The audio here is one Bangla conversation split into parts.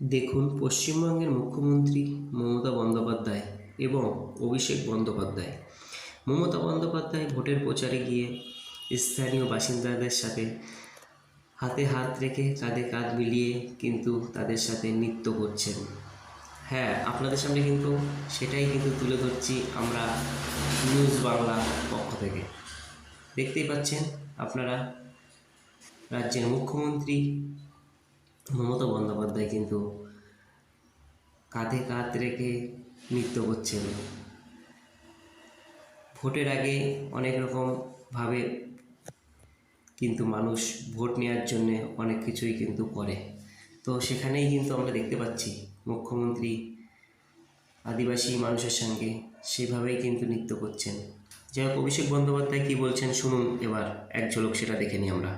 দেখুন পশ্চিমবঙ্গের মুখ্যমন্ত্রী মমতা বন্দ্যোপাধ্যায় এবং অভিষেক বন্দ্যোপাধ্যায়। মমতা বন্দ্যোপাধ্যায় ভোটের প্রচারে গিয়ে স্থানীয় বাসিন্দাদের সাথে হাতে হাত রেখে কাঁধে কাঁধ মিলিয়ে কিন্তু তাদের সাথে নৃত্য করছেন। হ্যাঁ আপনাদের সামনে কিন্তু সেটাই কিন্তু তুলে ধরছি আমরা নিউজ বাংলা পক্ষ থেকে। দেখতেই পাচ্ছেন আপনারা রাজ্যের মুখ্যমন্ত্রী মমতা বন্দ্যোপাধ্যায়। কিন্তু কাঁধে কাঁধ রেখে নৃত্য করছেন। ভোটের আগে অনেক রকমভাবে কিন্তু মানুষ ভোট নেওয়ার জন্য অনেক কিছুই কিন্তু করে। তো সেখানেই কিন্তু আমরা দেখতে পাচ্ছি মুখ্যমন্ত্রী আদিবাসী মানুষের সঙ্গে সেভাবেই কিন্তু নৃত্য করছেন। যাই হোক, অভিষেক বন্দ্যোপাধ্যায় কী বলছেন শুনুন এবার, এক ঝলক সেটা দেখে নিই আমরা।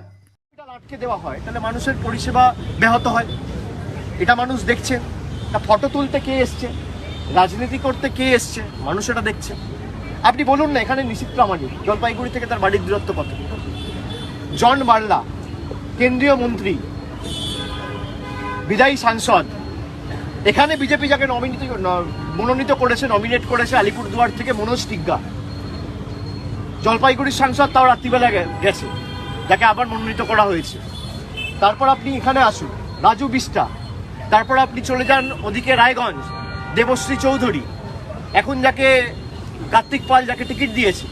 আটকে দেওয়া হয়, তাহলে মানুষের পরিষেবা ব্যাহত হয়। এটা মানুষ দেখছে। তা ফটো তুলতে কে এসছে? রাজনীতি করতে কে এসছে? মানুষ এটা দেখছে। আপনি বলুন না, এখানে নিশীত প্রামাণিক জলপাইগুড়ি থেকে তার বাড়ির দূরত্ব কত? জন বার্লা, কেন্দ্রীয় মন্ত্রী, বিদায়ী সাংসদ। এখানে বিজেপি যাকে নমিনিত মনোনীত করেছে নমিনেট করেছে আলিপুরদুয়ার থেকে মনোজ টিগ্গা। জলপাইগুড়ির সাংসদ তাও রাত্রিবেলা গেছে, যাকে আবার মনোনীত করা হয়েছে। তারপর আপনি এখানে আসুন। রাজু বিস্টা তারপর আপনি চলে যান ওদিকে রায়গঞ্জ, দেবশ্রী চৌধুরী। এখন যাকে কার্তিক পাল যাকে টিকিট দিয়েছে,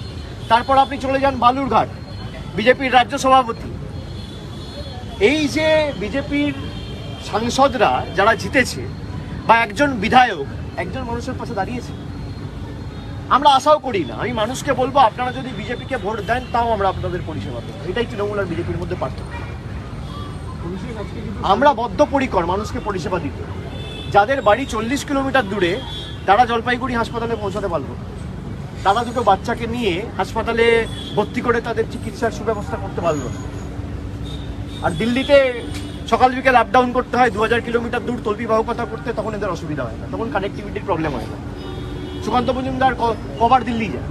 তারপর আপনি চলে যান বালুরঘাট, বিজেপির রাজ্য সভাপতি। এই যে বিজেপির সাংসদরা যারা জিতেছে, বা একজন বিধায়ক, একজন মানুষের পাশে দাঁড়িয়েছে, আমরা আশাও করি না। আমি মানুষকে বলব, আপনারা যদি বিজেপিকে ভোট দেন, তাও আমরা আপনাদের পরিষেবা দেবো। এটাই তৃণমূল আর বিজেপির মধ্যে পার্থক্য। আমরা বদ্ধপরিকর মানুষকে পরিষেবা দিতে। যাদের বাড়ি চল্লিশ কিলোমিটার দূরে, তারা জলপাইগুড়ি হাসপাতালে পৌঁছাতে পারল। তারা দুটো বাচ্চাকে নিয়ে হাসপাতালে ভর্তি করে তাদের চিকিৎসার সুব্যবস্থা করতে পারল। আর দিল্লিতে সকাল বিকেল আপ ডাউন করতে হয় দু হাজার কিলোমিটার দূর তল্পি বাহকতা করতে, তখন এদের অসুবিধা হয় না। তখন কানেক্টিভিটির প্রবলেম হয় না। সুকান্ত মজুমদার কবার দিল্লি যায়।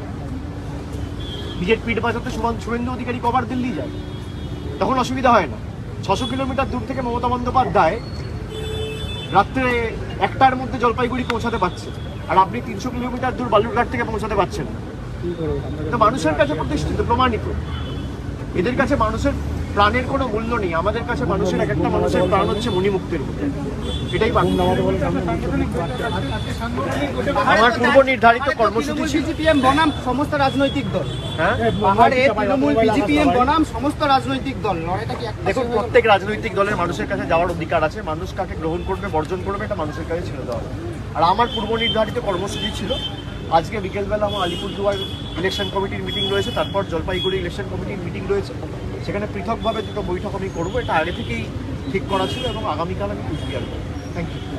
বিজেপির বাজাতে সুমান শুভেন্দু অধিকারী কবার দিল্লি যায়। তখন অসুবিধা হয় না। ছশো কিলোমিটার দূর থেকে মমতা বন্দ্যোপাধ্যায় রাত্রে একটার মধ্যে জলপাইগুড়ি পৌঁছাতে পারছে। আর আপনি তিনশো কিলোমিটার দূর বালুরঘাট থেকে পৌঁছাতে পারছেন তো মানুষের কাছে প্রতিষ্ঠিত, প্রমাণিত। এদের কাছে মানুষের প্রাণের কোনো মূল্য নেই। আমাদের কাছে মানুষের এক একটা মানুষের প্রাণ হচ্ছে মণিমুক্তের মতো এটাই আমার পূর্ব নির্ধারিত কর্মসূচি বিজেপিএম বনাম সমস্ত রাজনৈতিক দল। হ্যাঁ? পাহাড়ে তৃণমূল বিজেপিএম বনাম সমস্ত রাজনৈতিক দল। লড়াইটা কি দেখুন প্রত্যেক রাজনৈতিক দলের মানুষের কাছে যাওয়ার অধিকার আছে। মানুষ কাকে গ্রহণ করবে বর্জন করবে এটা মানুষের কাছে ছেড়ে দেওয়া। আর আমার পূর্ব নির্ধারিত কর্মসূচি ছিল আজকে বিকেলবেলা আমার আলিপুরদুয়ার ইলেকশন কমিটির মিটিং রয়েছে তারপর জলপাইগুড়ি ইলেকশন কমিটির মিটিং রয়েছে। সেখানে পৃথকভাবে দুটো বৈঠক আমি করব, এটা আগে থেকেই ঠিক করা ছিল এবং আগামীকাল আমি কুচবিহার করব থ্যাংক ইউ